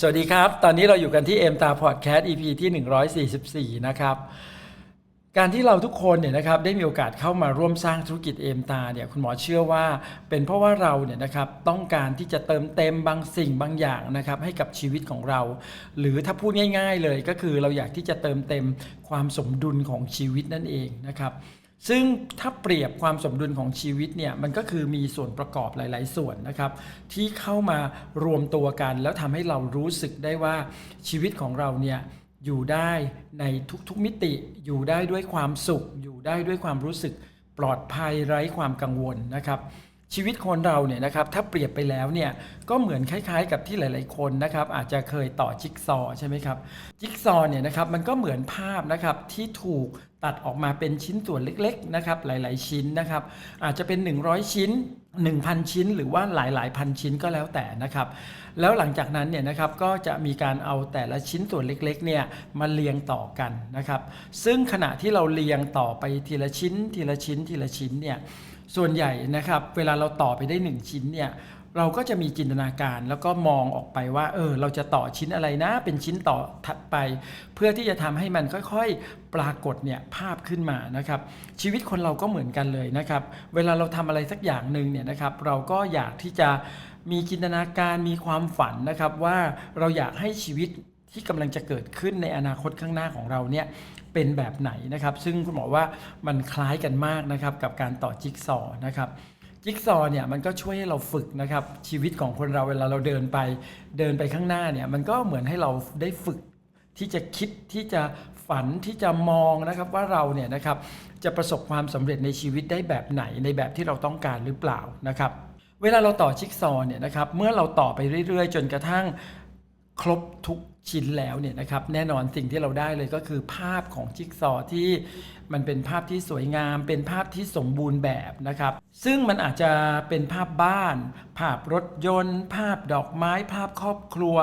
สวัสดีครับ ตอนนี้เราอยู่กันที่เอ็มตาพอดแคสต์ EP ที่ 144 นะครับ การที่เราทุกคนเนี่ยนะครับได้มีโอกาสเข้ามาร่วมสร้างธุรกิจเอมตาเนี่ยคุณหมอเชื่อว่า เป็นเพราะว่าเราเนี่ยนะครับต้องการที่จะเติมเต็มบางสิ่งบางอย่างนะครับให้กับชีวิตของเรา หรือถ้าพูดง่าย ๆ เลยก็คือเราอยากที่จะเติมเต็มความสมดุลของชีวิตนั่นเองนะครับ ซึ่งถ้าเปรียบความสมดุลของชีวิตเนี่ยมันก็คือมีส่วนประกอบหลาย ๆ ส่วนนะครับ ที่เข้ามารวมตัวกัน แล้วทำให้เรารู้สึกได้ว่าชีวิตของเราเนี่ยอยู่ได้ในทุก ๆ มิติ อยู่ได้ด้วยความสุข อยู่ได้ด้วยความรู้สึกปลอดภัยไร้ความกังวลนะครับ ชีวิตคนเราเนี่ยนะครับถ้าเปรียบไปแล้วเนี่ยก็เหมือนคล้าย ๆ กับที่หลาย ๆ คนนะครับอาจจะเคยต่อจิ๊กซอว์ใช่ไหมครับจิ๊กซอว์เนี่ยนะครับมันก็เหมือนภาพนะครับที่ถูก ตัดออกมาเป็นชิ้นส่วนเล็กๆนะครับหลาย ๆ ชิ้นนะครับ อาจจะเป็น 100 ชิ้น 1,000 ชิ้น หรือว่าหลายๆพันชิ้นก็แล้วแต่นะครับ แล้วหลังจากนั้นเนี่ยนะครับก็จะมีการเอาแต่ละชิ้นส่วนเล็กๆเนี่ยมาเรียงต่อกันนะครับ ซึ่งขณะที่เราเรียงต่อไปทีละชิ้น ทีละชิ้นทีละชิ้นเนี่ยส่วนใหญ่นะครับ เวลาเราต่อไปได้ 1 ชิ้นเนี่ย เราก็จะมีจินตนาการแล้วก็มองออกไปว่าเออเราจะต่อชิ้นอะไรนะ เป็นชิ้นต่อถัดไป เพื่อที่จะทำให้มันค่อยๆ ปรากฏเนี่ยภาพขึ้นมานะครับ ชีวิตคนเราก็เหมือนกันเลยนะครับ เวลาเราทำอะไรสักอย่างหนึ่งเนี่ยนะครับ เราก็อยากที่จะมีจินตนาการมีความฝันนะครับ ว่าเราอยากให้ชีวิตที่กำลังจะเกิดขึ้นในอนาคตข้างหน้าของเราเนี่ยเป็นแบบไหนนะครับ ซึ่งคุณหมอว่ามันคล้ายกันมากนะครับกับการต่อจิ๊กซอว์นะครับ จิ๊กซอว์เนี่ยมันก็ช่วยให้เราฝึกนะครับชีวิตของคนเราเวลาเราเดินไป เดินไปข้างหน้าเนี่ยมันก็เหมือนให้เราได้ฝึกที่จะคิดที่จะฝันที่จะมองนะครับว่าเราเนี่ยนะครับจะประสบความสำเร็จในชีวิตได้แบบไหนในแบบที่เราต้องการหรือเปล่านะครับ เวลาเราต่อจิ๊กซอว์เนี่ยนะครับเมื่อเราต่อไปเรื่อยๆ จนกระทั่งครบทุก ชิ้นแล้วเนี่ยนะครับแน่นอนสิ่งที่เราได้เลยก็คือภาพของจิ๊กซอว์ที่มันเป็นภาพที่สวยงาม เป็นภาพที่สมบูรณ์แบบนะครับ ซึ่งมันอาจจะเป็นภาพบ้าน ภาพรถยนต์ ภาพดอกไม้ ภาพครอบครัว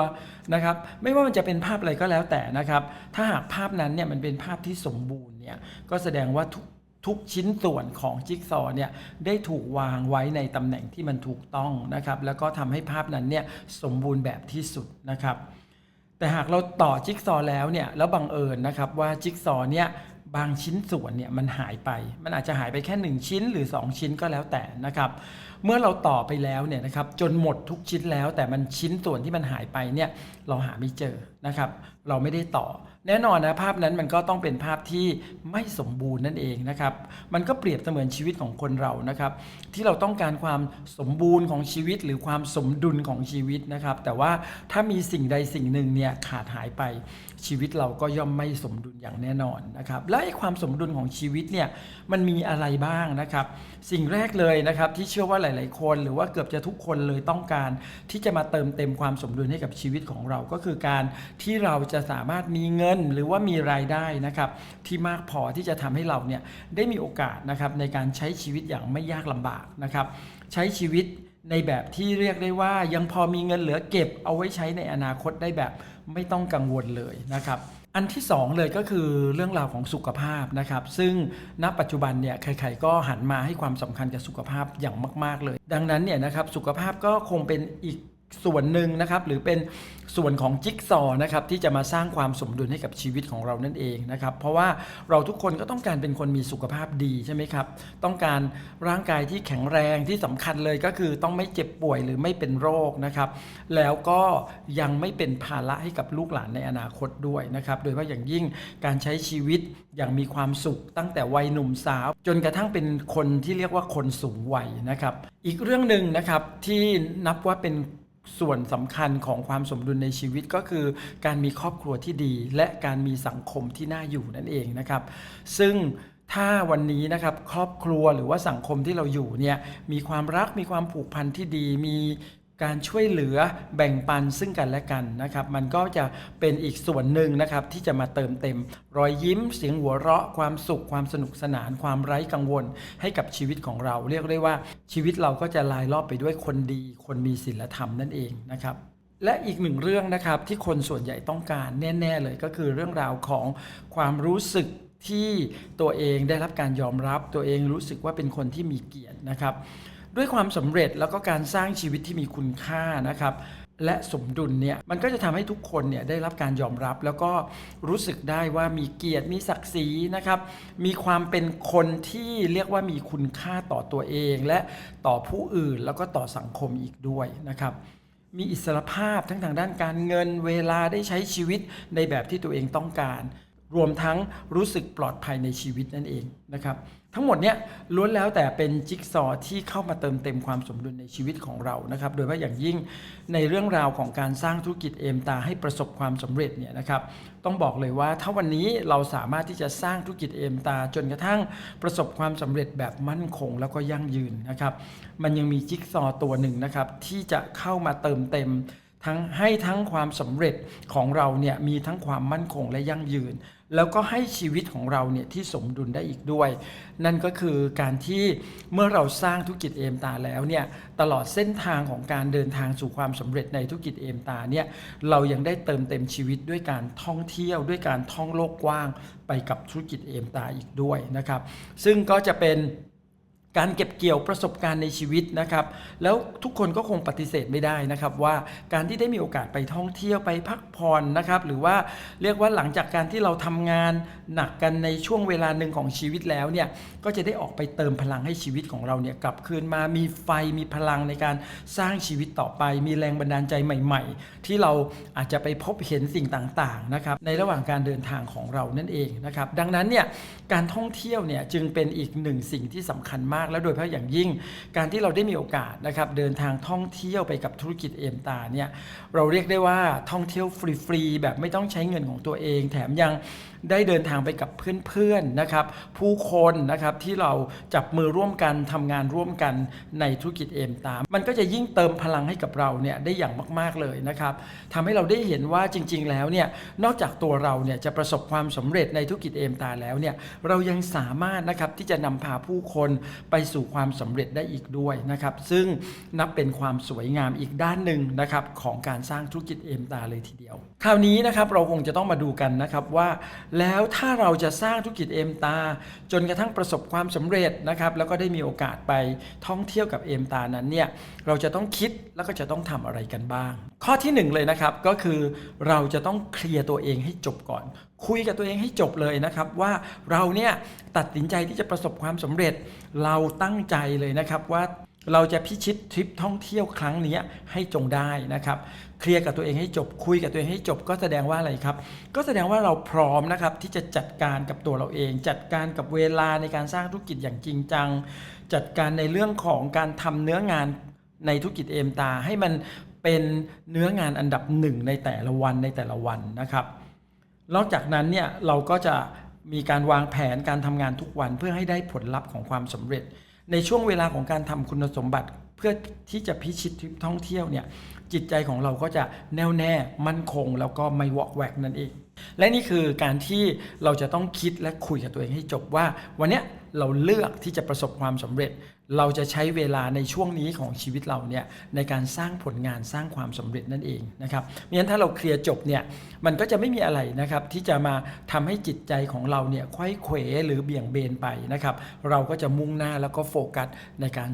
นะครับไม่ว่ามันจะเป็นภาพอะไรก็แล้วแต่นะครับ ถ้าหากภาพนั้นเนี่ยมันเป็นภาพที่สมบูรณ์เนี่ยก็แสดงว่าทุกทุกชิ้นส่วนของจิ๊กซอว์เนี่ยได้ถูกวางไว้ในตำแหน่งที่มันถูกต้องนะครับแล้วก็ทำให้ภาพนั้นเนี่ยสมบูรณ์แบบที่สุดนะครับ แต่หากเราต่อจิ๊กซอแล้วเนี่ยแล้วบังเอิญนะครับว่าจิ๊กซอเนี่ยบางชิ้นส่วนเนี่ยมันหายไป มันอาจจะหายไปแค่ 1 ชิ้นหรือ 2 ชิ้นก็แล้วแต่นะครับ เมื่อเราต่อไปแล้วเนี่ยนะครับจนหมดทุกชิ้นแล้ว แต่มันชิ้นส่วนที่มันหายไปเนี่ยเราหาไม่เจอนะครับ เราไม่ได้ต่อ แน่นอนนะภาพนั้นมันก็ต้องเป็นภาพที่ไม่สมบูรณ์นั่นเองนะครับ มันก็เปรียบเสมือนชีวิตของคนเรานะครับ ที่เราต้องการความสมบูรณ์ของชีวิต หรือความสมดุลของชีวิตนะครับ แต่ว่าถ้ามีสิ่งใดสิ่งหนึ่งเนี่ยขาดหายไปชีวิตเราก็ย่อมไม่สมดุลอย่างแน่นอนนะครับ และไอ้ความสมดุลของชีวิตเนี่ยมันมีอะไรบ้างนะครับ สิ่งแรกเลยนะครับที่เชื่อว่าหลาย ๆ คนหรือว่าเกือบจะทุกคนเลยต้องการ ที่จะมาเติมเต็มความสมดุลให้กับชีวิตของเราก็คือการที่เราจะสามารถมีเงินหรือว่ามีรายได้นะครับที่มากพอที่จะทำให้เราเนี่ยได้มีโอกาสนะครับในการใช้ชีวิตอย่างไม่ยากลำบากนะครับใช้ชีวิตในแบบที่เรียกได้ว่ายังพอมีเงินเหลือเก็บเอาไว้ใช้ในอนาคตได้แบบไม่ต้องกังวลเลยนะครับอันที่ 2 เลยก็คือเรื่องราวของสุขภาพนะครับ ซึ่งณปัจจุบันเนี่ยใครๆก็หันมาให้ความสำคัญกับสุขภาพอย่างมาก ๆ เลย ดังนั้นเนี่ยนะครับสุขภาพก็คงเป็นอีก ส่วนหนึ่งนะครับหรือเป็นส่วนของจิ๊กซอว์นะครับที่จะมาสร้างความสมดุลให้กับชีวิตของเรานั่นเองนะครับเพราะว่าเราทุกคนก็ต้องการเป็นคนมีสุขภาพดีใช่ไหมครับต้องการร่างกายที่แข็งแรงที่สำคัญเลยก็คือต้องไม่เจ็บป่วยหรือไม่เป็นโรคนะครับแล้วก็ยังไม่เป็นภาระให้กับลูกหลานในอนาคตด้วยนะครับโดยเฉพาะอย่างยิ่งการใช้ชีวิตอย่างมีความสุขตั้งแต่วัยหนุ่มสาว จนกระทั่งเป็นคนที่เรียกว่าคนสูงวัยนะครับอีกเรื่องหนึ่งนะครับที่นับว่าเป็น ส่วนสำคัญของความสมดุลในชีวิตก็คือ การมีครอบครัวที่ดี และการมีสังคมที่น่าอยู่นั่นเองนะครับ ซึ่งถ้าวันนี้นะครับครอบครัวหรือว่าสังคมที่เราอยู่เนี่ยมีความรักมีความผูกพันที่ดี มี การช่วยเหลือแบ่งปันซึ่งกันและกันนะครับ มันก็จะเป็นอีกส่วนหนึ่งนะครับ ที่จะมาเติมเต็ม รอยยิ้มเสียงหัวเราะความสุขความสนุกสนาน ความไร้กังวล ให้กับชีวิตของเรา เรียกได้ว่าชีวิตเราก็จะลายรอบไปด้วยคนดี คนมีศีลธรรมนั่นเองนะครับและอีกหนึ่งเรื่องนะครับที่คนส่วนใหญ่ต้องการแน่ ๆ เลยก็คือเรื่องราวของความรู้สึกที่ตัวเองได้รับการยอมรับ ตัวเองรู้สึกว่าเป็นคนที่มีเกียรตินะครับ ด้วยความสำเร็จแล้วก็การสร้างชีวิตที่มีคุณค่านะครับและสมดุลเนี่ยมันก็จะทำให้ทุกคนเนี่ยได้รับการยอมรับ แล้วก็รู้สึกได้ว่ามีเกียรติมีศักดิ์ศรีนะครับ มีความเป็นคนที่เรียกว่ามีคุณค่าต่อตัวเอง และต่อผู้อื่นแล้วก็ต่อสังคมอีกด้วยนะครับ มีอิสรภาพทั้งทางด้านการเงินเวลาได้ใช้ชีวิตในแบบที่ตัวเองต้องการ รวมทั้งรู้สึกปลอดภัยในชีวิตนั่นเองนะครับ ทั้งหมดเนี้ยล้วนแล้วแต่เป็นจิ๊กซอว์ที่เข้ามาเติมเต็มความสมดุลในชีวิตของเรานะครับ โดยเฉพาอย่างยิ่งในเรื่องราวของการสร้างธุรกิจเอมตาให้ประสบความสำเร็จเนี่ยนะครับ ต้องบอกเลยว่าถ้าวันนี้เราสามารถที่จะสร้างธุรกิจเอมตา จนกระทั่งประสบความสำเร็จแบบมั่นคงแล้วก็ยั่งยืนนะครับ มันยังมีจิ๊กซอว์ตัวหนึ่งนะครับที่จะเข้ามาเติมเต็มทั้งให้ทั้งความสำเร็จของเราเนี่ยมีทั้งความมั่นคงและยั่งยืน แล้วก็ให้ชีวิตของเราเนี่ยที่สมดุลได้อีกด้วย นั่นก็คือการที่เมื่อเราสร้างธุรกิจเอมตาแล้วเนี่ยตลอดเส้นทางของการเดินทางสู่ความสำเร็จในธุรกิจเอมตาเนี่ยเรายังได้เติมเต็มชีวิตด้วยการท่องเที่ยว ด้วยการท่องโลกกว้างไปกับธุรกิจเอมตาอีกด้วยนะครับ ซึ่งก็จะเป็น การเก็บเกี่ยวประสบการณ์ในชีวิตนะครับ แล้วทุกคนก็คงปฏิเสธไม่ได้นะครับ ว่าการที่ได้มีโอกาสไปท่องเที่ยวไปพักผ่อนนะครับ หรือว่าเรียกว่าหลังจากการที่เราทำงานหนักกันในช่วงเวลาหนึ่งของชีวิตแล้วเนี่ยก็จะได้ออกไปเติมพลังให้ชีวิตของเราเนี่ยกลับคืนมามีไฟมีพลังในการสร้างชีวิตต่อไป มีแรงบันดาลใจใหม่ ๆ ที่เราอาจจะไปพบเห็นสิ่งต่างๆนะครับในระหว่างการเดินทางของเรานั่นเองนะครับดังนั้นเนี่ยการท่องเที่ยวเนี่ยจึงเป็นอีกหนึ่งสิ่งที่สำคัญมากและโดยเฉพาะอย่างยิ่ง การที่เราได้มีโอกาสนะครับเดินทางท่องเที่ยวไปกับธุรกิจเอมตาเนี่ยเราเรียกได้ว่าท่องเที่ยวฟรีๆแบบไม่ต้องใช้เงินของตัวเอง แถมยังได้เดินทางไปกับเพื่อนๆนะครับ ผู้คนนะครับที่เราจับมือร่วมกันทำงานร่วมกันในธุรกิจเอมตามันก็จะยิ่งเติมพลังให้กับเราเนี่ยได้อย่างมากๆเลยนะครับทำให้เราได้เห็นว่าจริง ๆ แล้วเนี่ยนอกจากตัวเราเนี่ยจะประสบความสำเร็จในธุรกิจเอมตาแล้วเนี่ยเรายังสามารถนะครับที่จะนำพาผู้คนไปไปสู่ความสำเร็จได้อีกด้วยนะครับ ซึ่งนับเป็นความสวยงามอีกด้านหนึ่งนะครับของการสร้างธุรกิจเอมตาเลยทีเดียว คราวนี้นะครับเราคงจะต้องมาดูกันนะครับว่า แล้วถ้าเราจะสร้างธุรกิจเอมตา จนกระทั่งประสบความสำเร็จนะครับแล้วก็ได้มีโอกาสไปท่องเที่ยวกับเอมตานั้นเนี่ยเราจะต้องคิดแล้วก็จะต้องทำอะไรกันบ้าง ข้อที่หนึ่งเลยนะครับก็คือเราจะต้องเคลียร์ตัวเองให้จบก่อนคุยกับตัวเองให้จบเลยนะครับว่าเราเนี่ยตัดสินใจที่จะประสบความสำเร็จ เราตั้งใจเลยนะครับว่าเราจะพิชิตทริปท่องเที่ยวครั้งนี้ให้จงได้นะครับ เคลียร์กับตัวเองให้จบคุยกับตัวเองให้จบก็แสดงว่าอะไรครับ ก็แสดงว่าเราพร้อมนะครับที่จะจัดการกับตัวเราเอง จัดการกับเวลาในการสร้างธุรกิจอย่างจริงจัง จัดการในเรื่องของการทำเนื้องานในธุรกิจเอมตาให้มันเป็นเนื้องานอันดับหนึ่งในแต่ละวันในแต่ละวันนะครับ นอกจากนั้นเนี่ยเราก็จะมีการวางแผนการทำงานทุกวันเพื่อให้ได้ผลลัพธ์ของความสำเร็จ ในช่วงเวลาของการทำคุณสมบัติเพื่อที่จะพิชิตทริปท่องเที่ยวเนี่ยจิตใจของเราก็จะแน่วแน่มั่นคง แล้วก็ไม่วอกแวกนั่นเอง และนี่คือการที่เราจะต้องคิดและคุยกับตัวเองให้จบว่า วันนี้เราเลือกที่จะประสบความสำเร็จ เราจะใช้เวลาในช่วงนี้ของชีวิตเราเนี่ยในการสร้างผลงานสร้างความสำเร็จนั่นเองนะครับเพราะฉะนั้นถ้าเราเคลียร์จบเนี่ยมันก็จะไม่มีอะไรนะครับที่จะมาทำให้จิตใจของเราเนี่ยควยเขวหรือเบี่ยงเบนไปนะครับเราก็จะมุ่งหน้าแล้วก็โฟกัสในการ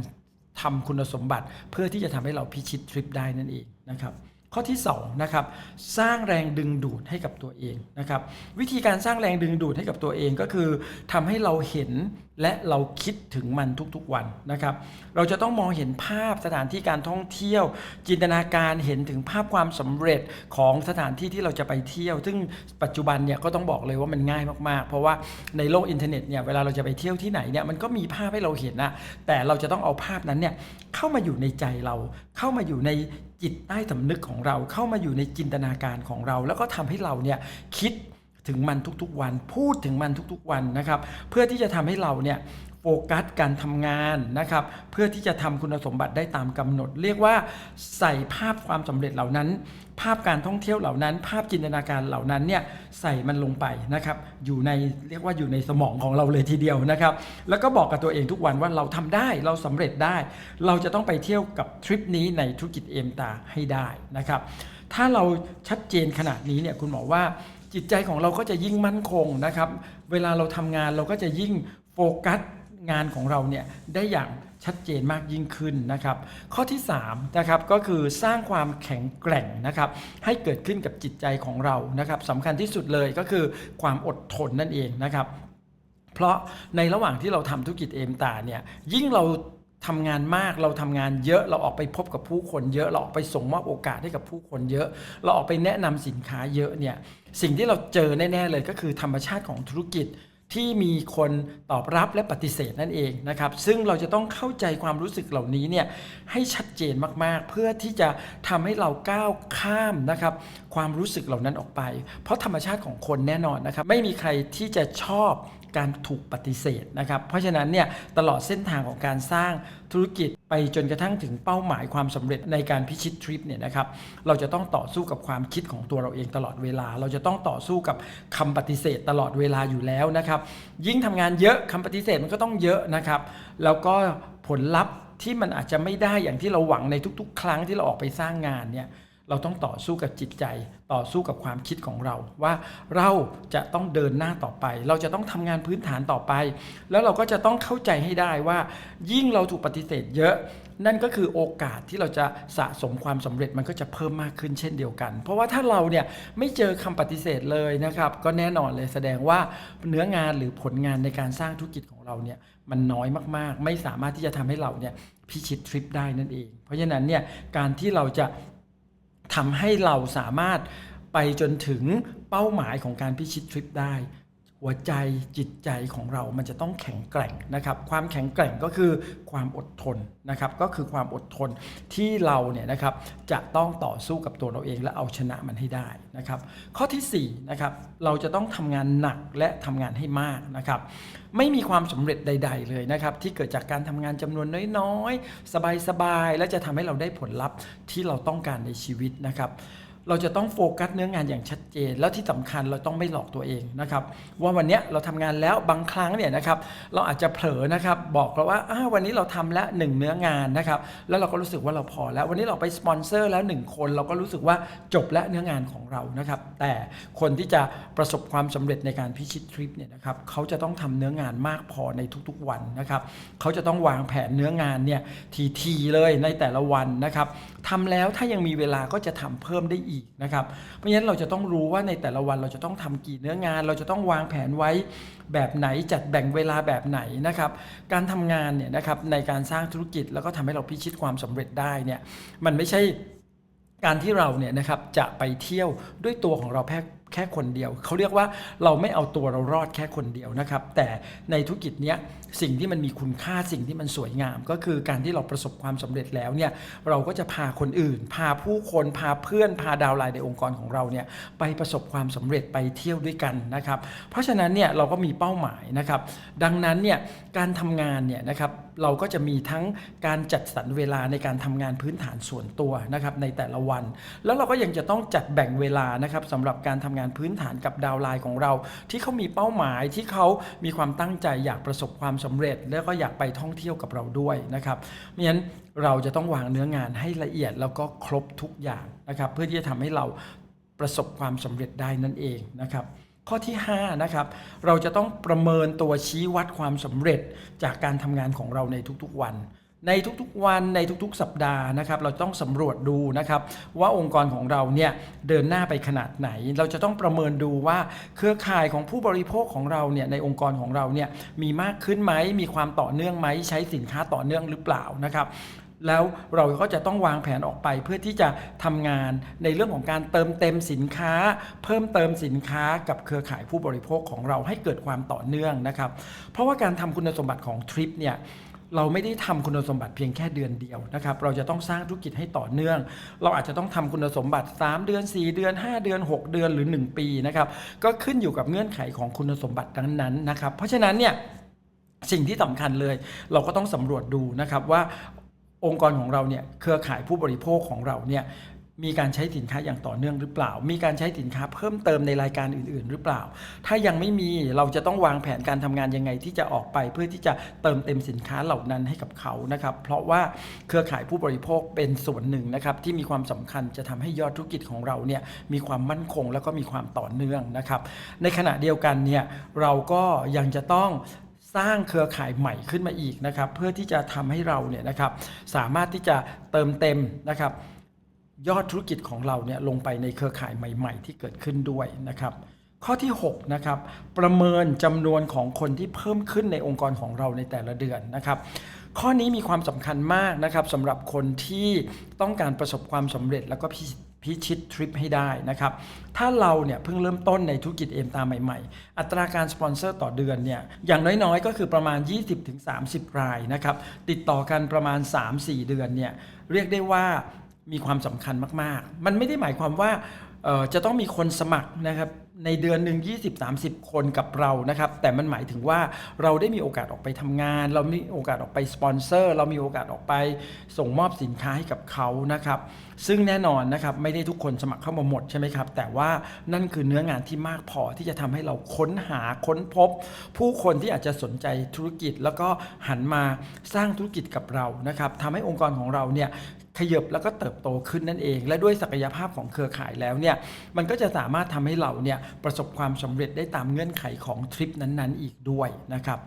ทำคุณสมบัติ เพื่อที่จะทำให้เราพิชิตทริปได้นั่นเองนะครับ ข้อที่2นะครับสร้างแรงดึงดูดให้กับตัวเองนะครับวิธีการสร้างแรงดึงดูดให้กับตัวเองก็คือทำให้เราเห็นและเราคิดถึงมันทุกๆวันนะครับ เราจะต้องมองเห็นภาพสถานที่การท่องเที่ยว จินตนาการเห็นถึงภาพความสำเร็จของสถานที่ที่เราจะไปเที่ยว ซึ่งปัจจุบันเนี่ยก็ต้องบอกเลยว่ามันง่ายมากๆ เพราะว่าในโลกอินเทอร์เน็ตเนี่ยเวลาเราจะไปเที่ยวที่ไหนเนี่ยมันก็มีภาพให้เราเห็นนะแต่เราจะต้องเอาภาพนั้นเนี่ยเข้ามาอยู่ในใจเราเข้ามาอยู่ใน จิตใต้สำนึกของเราเข้ามาอยู่ในจินตนาการของเรา แล้วก็ทำให้เราเนี่ยคิดถึงมันทุกๆวันพูดถึงมันทุกๆวันนะครับ เพื่อที่จะทำให้เราเนี่ย โฟกัสการทำงานนะครับ เพื่อที่จะทำคุณสมบัติได้ตามกำหนด เรียกว่าใส่ภาพความสำเร็จเหล่านั้น ภาพการท่องเที่ยวเหล่านั้น ภาพจินตนาการเหล่านั้นเนี่ยใส่มันลงไปนะครับ อยู่ในเรียกว่าอยู่ในสมองของเราเลยทีเดียวนะครับ แล้วก็บอกกับตัวเองทุกวันว่าเราทำได้เราสำเร็จได้ เราจะต้องไปเที่ยวกับทริปนี้ในธุรกิจเอมตาให้ได้นะครับ ถ้าเราชัดเจนขนาดนี้เนี่ยคุณหมอว่าจิตใจของเราก็จะยิ่งมั่นคงนะครับ เวลาเราทำงานเราก็จะยิ่งโฟกัส งานของเราเนี่ยได้อย่างชัดเจนมากยิ่งขึ้นนะครับ ข้อที่3นะครับก็คือสร้างความแข็งแกร่งนะครับ ให้เกิดขึ้นกับจิตใจของเรานะครับสำคัญที่สุดเลยก็คือความอดทนนั่นเองนะครับ เพราะในระหว่างที่เราทำธุรกิจเอมตาเนี่ยยิ่งเราทำงานมากเราทำงานเยอะเราออกไปพบกับผู้คนเยอะ เราออกไปส่งมอบโอกาสให้กับผู้คนเยอะ เราออกไปแนะนำสินค้าเยอะเนี่ยสิ่งที่เราเจอแน่ ๆ เลยก็คือธรรมชาติของธุรกิจ ที่มีคนตอบรับและปฏิเสธนั่นเองนะครับซึ่งเราจะต้องเข้าใจความรู้สึกเหล่านี้เนี่ยให้ชัดเจนมากๆ เพื่อที่จะทำให้เราก้าวข้ามนะครับความรู้สึกเหล่านั้นออกไป เพราะธรรมชาติของคนแน่นอนนะครับไม่มีใครที่จะชอบ การถูกปฏิเสธนะครับ เพราะฉะนั้นเนี่ยตลอดเส้นทางของการสร้างธุรกิจไปจนกระทั่งถึงเป้าหมายความสำเร็จในการพิชิตทริปเนี่ยนะครับเราจะต้องต่อสู้กับความคิดของตัวเราเองตลอดเวลา เราจะต้องต่อสู้กับคำปฏิเสธตลอดเวลาอยู่แล้วนะครับยิ่งทำงานเยอะคำปฏิเสธมันก็ต้องเยอะนะครับแล้วก็ผลลัพธ์ที่มันอาจจะไม่ได้อย่างที่เราหวังในทุก ๆ ครั้งที่เราออกไปสร้างงานเนี่ย เราต้องต่อสู้กับจิตใจ ต่อสู้กับความคิดของเรา ว่าเราจะต้องเดินหน้าต่อไป เราจะต้องทำงานพื้นฐานต่อไป แล้วเราก็จะต้องเข้าใจให้ได้ว่า ยิ่งเราถูกปฏิเสธเยอะ นั่นก็คือโอกาสที่เราจะสะสมความสำเร็จมันก็จะเพิ่มมากขึ้นเช่นเดียวกัน เพราะว่าถ้าเราเนี่ยไม่เจอคำปฏิเสธเลยนะครับ ก็แน่นอนเลยแสดงว่าเนื้องานหรือผลงานในการสร้างธุรกิจของเราเนี่ยมันน้อยมากๆ ไม่สามารถที่จะทำให้เราเนี่ยพิชิตทริปได้นั่นเอง เพราะฉะนั้นเนี่ยการที่เราจะ ทำให้เราสามารถไปจนถึงเป้าหมายของการพิชิตทริปได้ หัวใจจิตใจของเรามันจะต้องแข็งแกร่งนะครับ ความแข็งแกร่งก็คือความอดทนนะครับ ก็คือความอดทนที่เราเนี่ยนะครับจะต้องต่อสู้กับตัวเราเองและเอาชนะมันให้ได้นะครับ ข้อที่4นะครับเราจะต้องทำงานหนักและทำงานให้มากนะครับ ไม่มีความสำเร็จใด ๆ เลยนะครับ ที่เกิดจากการทำงานจำนวนน้อยๆ สบายๆและจะทำให้เราได้ผลลัพธ์ที่เราต้องการในชีวิตนะครับ เราจะต้องโฟกัสเนื้องานอย่างชัดเจน แล้วที่สำคัญเราต้องไม่หลอกตัวเองนะครับว่าวันนี้เราทำงานแล้วบางครั้งเนี่ยนะครับเราอาจจะเผลอนะครับบอกเราว่าวันนี้เราทำแล้วหนึ่งเนื้องานนะครับแล้วเราก็รู้สึกว่าเราพอแล้ว วันนี้เราไปสปอนเซอร์แล้วหนึ่งคน เราก็รู้สึกว่าจบและเนื้องานของเรานะครับแต่คนที่จะประสบความสำเร็จในการพิชิตทริปเนี่ยนะครับเขาจะต้องทำเนื้องานมากพอในทุกๆวันนะครับเขาจะต้องวางแผนเนื้องานเนี่ยทีๆเลยในแต่ละวันนะครับทำแล้วถ้ายังมีเวลาก็จะทำเพิ่มได้อีกนะครับ เพราะฉะนั้นเราจะต้องรู้ว่าในแต่ละวันเราจะต้องทำกี่เนื้องาน เราจะต้องวางแผนไว้แบบไหนจัดแบ่งเวลาแบบไหนนะครับ การทำงานเนี่ยนะครับในการสร้างธุรกิจแล้วก็ทำให้เราพิชิตความสำเร็จได้เนี่ยมันไม่ใช่การที่เราเนี่ยนะครับจะไปเที่ยวด้วยตัวของเราแพ แค่คนเดียว เขาเรียกว่าเราไม่เอาตัวเรารอดแค่คนเดียวนะครับ แต่ในธุรกิจเนี้ยสิ่งที่มันมีคุณค่าสิ่งที่มันสวยงาม ก็คือการที่เราประสบความสำเร็จแล้วเนี่ยเราก็จะพาคนอื่น พาผู้คนพาเพื่อนพาดาวไลน์ในองค์กรของเราเนี่ยไปประสบความสำเร็จไปเที่ยวด้วยกันนะครับ เพราะฉะนั้นเนี่ยเราก็มีเป้าหมายนะครับ ดังนั้นเนี่ยการทำงานเนี่ยนะครับเราก็จะมีทั้งการจัดสรรเวลาในการทำงานพื้นฐานส่วนตัวนะครับในแต่ละวัน แล้วเราก็ยังจะต้องจัดแบ่งเวลานะครับสำหรับการทำงานพื้นฐานกับดาวไลน์ของเรา ที่เขามีเป้าหมายที่เขามีความตั้งใจอยากประสบความสำเร็จ แล้วก็อยากไปท่องเที่ยวกับเราด้วยนะครับเพราะฉะนั้นเราจะต้องวางเนื้องานให้ละเอียดแล้วก็ครบทุกอย่างนะครับเพื่อที่จะทำให้เราประสบความสำเร็จได้นั่นเองนะครับข้อที่5นะครับเราจะต้องประเมินตัวชี้วัดความสำเร็จจากการทำงานของเราในทุกๆวัน ในทุกๆวันในทุกๆ สัปดาห์นะครับ เราต้องสำรวจดูนะครับ ว่าองค์กรของเราเนี่ยเดินหน้าไปขนาดไหน เราจะต้องประเมินดูว่าเครือข่ายของผู้บริโภคของเราเนี่ยในองค์กรของเราเนี่ยมีมากขึ้นไหมมีความต่อเนื่องไหมใช้สินค้าต่อเนื่องหรือเปล่านะครับแล้วเราก็จะต้องวางแผนออกไปเพื่อที่จะทำงานในเรื่องของการเติมเต็มสินค้า เพิ่มเติมสินค้ากับเครือข่ายผู้บริโภคของเราให้เกิดความต่อเนื่องนะครับ เพราะว่าการทำคุณสมบัติของทริปเนี่ย เราไม่ได้ทำคุณสมบัติเพียงแค่เดือนเดียวนะครับ เราจะต้องสร้างธุรกิจให้ต่อเนื่อง เราอาจจะต้องทำคุณสมบัติ 3 เดือน 4 เดือน 5 เดือน 6 เดือนหรือ 1 ปีนะครับ ก็ขึ้นอยู่กับเงื่อนไขของคุณสมบัติดังนั้นนะครับ เพราะฉะนั้นเนี่ยสิ่งที่สำคัญเลย เราก็ต้องสำรวจดูนะครับว่าองค์กรของเราเนี่ยเครือข่ายผู้บริโภคของเราเนี่ย มีการใช้สินค้าอย่างต่อเนื่องหรือเปล่า มีการใช้สินค้าเพิ่มเติมในรายการอื่น ๆ หรือเปล่า ถ้ายังไม่มีเราจะต้องวางแผนการทำงานยังไงที่จะออกไปเพื่อที่จะเติมเต็มสินค้าเหล่านั้นให้กับเขานะครับ เพราะว่าเครือข่ายผู้บริโภคเป็นส่วนหนึ่งนะครับที่มีความสำคัญจะทำให้ยอดธุรกิจของเราเนี่ยมีความมั่นคงแล้วก็มีความต่อเนื่องนะครับ ในขณะเดียวกันเนี่ยเราก็ยังจะต้องสร้างเครือข่ายใหม่ขึ้นมาอีกนะครับ เพื่อที่จะทำให้เราเนี่ยนะครับสามารถที่จะเติมเต็มนะครับ ยอดธุรกิจของเราเนี่ยลงไปในเครือข่ายใหม่ ๆ ที่เกิดขึ้นด้วยนะครับ ข้อที่6นะครับประเมินจำนวนของคนที่เพิ่มขึ้นในองค์กรของเราในแต่ละเดือนนะครับ ข้อนี้มีความสำคัญมากนะครับสำหรับคนที่ต้องการประสบความสำเร็จแล้วก็พิพิชิตทริปให้ได้นะครับ ถ้าเราเนี่ยเพิ่งเริ่มต้นในธุรกิจเอ็มตาใหม่ ๆ อัตราการสปอนเซอร์ต่อเดือนเนี่ยอย่างน้อยๆ ก็คือประมาณ 20-30 รายนะครับ ติดต่อกันประมาณ 3-4 เดือนเนี่ยเรียกได้ว่า มีความสำคัญมาก ๆ มันไม่ได้หมายความว่าจะต้องมีคนสมัครนะครับในเดือนหนึ่ง20-30 คนกับเรานะครับ แต่มันหมายถึงว่าเราได้มีโอกาสออกไปทำงาน เรามีโอกาสออกไปสปอนเซอร์ เรามีโอกาสออกไปส่งมอบสินค้าให้กับเขานะครับ ซึ่งแน่นอนนะครับไม่ได้ทุกคนสมัครเข้ามาหมดใช่ไหมครับ แต่ว่านั่นคือเนื้องานที่มากพอที่จะทำให้เราค้นหาค้นพบ ผู้คนที่อาจจะสนใจธุรกิจ แล้วก็หันมาสร้างธุรกิจกับเรานะครับทำให้องค์กรของเราเนี่ยขยบแล้วก็เติบโตขึ้นนั่นเอง และด้วยศักยภาพของเครือข่ายแล้วเนี่ยมันก็จะสามารถทำให้เราเนี่ยประสบความสำเร็จได้ตามเงื่อนไขของทริปนั้นๆ อีกด้วยนะครับ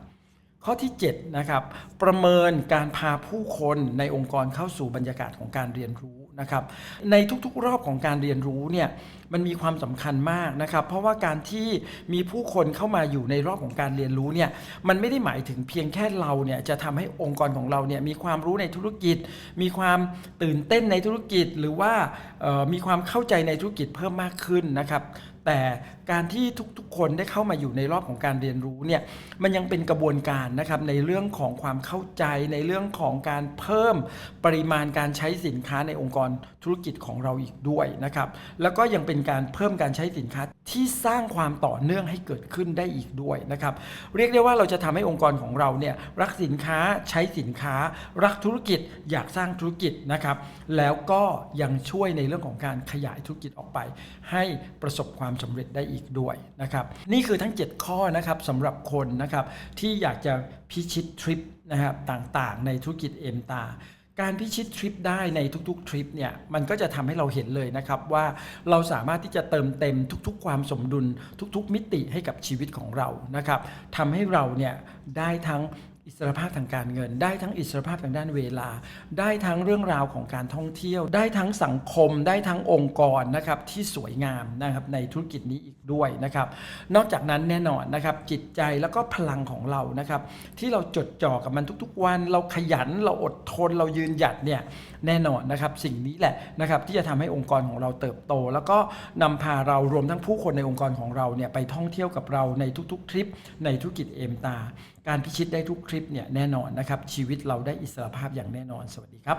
ข้อที่7นะครับประเมินการพาผู้คนในองค์กรเข้าสู่บรรยากาศของการเรียนรู้ นะครับในทุกๆรอบของการเรียนรู้เนี่ยมันมีความสำคัญมากนะครับเพราะว่าการที่มีผู้คนเข้ามาอยู่ในรอบของการเรียนรู้เนี่ยมันไม่ได้หมายถึงเพียงแค่เราเนี่ยจะทำให้องค์กรของเราเนี่ยมีความรู้ในธุรกิจ มีความตื่นเต้นในธุรกิจหรือว่ามีความเข้าใจในธุรกิจเพิ่มมากขึ้นนะครับ แต่การที่ทุกๆ คนได้เข้ามาอยู่ในรอบของการเรียนรู้เนี่ยมันยังเป็นกระบวนการนะครับในเรื่องของความเข้าใจในเรื่องของการเพิ่มปริมาณการใช้สินค้าในองค์กรธุรกิจของเราอีกด้วยนะครับแล้วก็ยังเป็นการเพิ่มการใช้สินค้าที่สร้างความต่อเนื่องให้เกิดขึ้นได้อีกด้วยนะครับเรียกได้ว่าเราจะทำให้องค์กรของเราเนี่ยรักสินค้าใช้สินค้า รักธุรกิจอยากสร้างธุรกิจนะครับแล้วก็ยังช่วยในเรื่องของการขยายธุรกิจออกไป ให้ประสบความสำเร็จได้อีกด้วยนะครับนี่คือทั้ง 7 ข้อนะครับสำหรับคนนะครับที่อยากจะพิชิตทริปนะครับต่างๆ ในธุรกิจเอ็มตาการพิชิตทริปได้ในทุกๆทริปเนี่ยมันก็จะทำให้เราเห็นเลยนะครับว่าเราสามารถที่จะเติมเต็มทุกๆ ความสมดุลทุกๆ มิติให้กับชีวิตของเรานะครับทำให้เราเนี่ยได้ทั้ง อิสรภาพทางการเงิน ได้ทั้งอิสรภาพทางด้านเวลา ได้ทั้งเรื่องราวของการท่องเที่ยว ได้ทั้งสังคม ได้ทั้งองค์กรนะครับที่สวยงามนะครับในธุรกิจนี้อีกด้วยนะครับ นอกจากนั้นแน่นอนนะครับจิตใจแล้วก็พลังของเรานะครับ ที่เราจดจ่อกับมันทุกๆวัน เราขยันเราอดทนเรายืนหยัดเนี่ยแน่นอนนะครับ สิ่งนี้แหละนะครับที่จะทำให้องค์กรของเราเติบโต แล้วก็นำพาเรารวมทั้งผู้คนในองค์กรของเราเนี่ยไปท่องเที่ยวกับเราในทุกๆทริปในธุรกิจเอมตา การพิชิตได้ทุกทริปเนี่ยแน่นอนนะครับ ชีวิตเราได้อิสรภาพอย่างแน่นอนสวัสดีครับ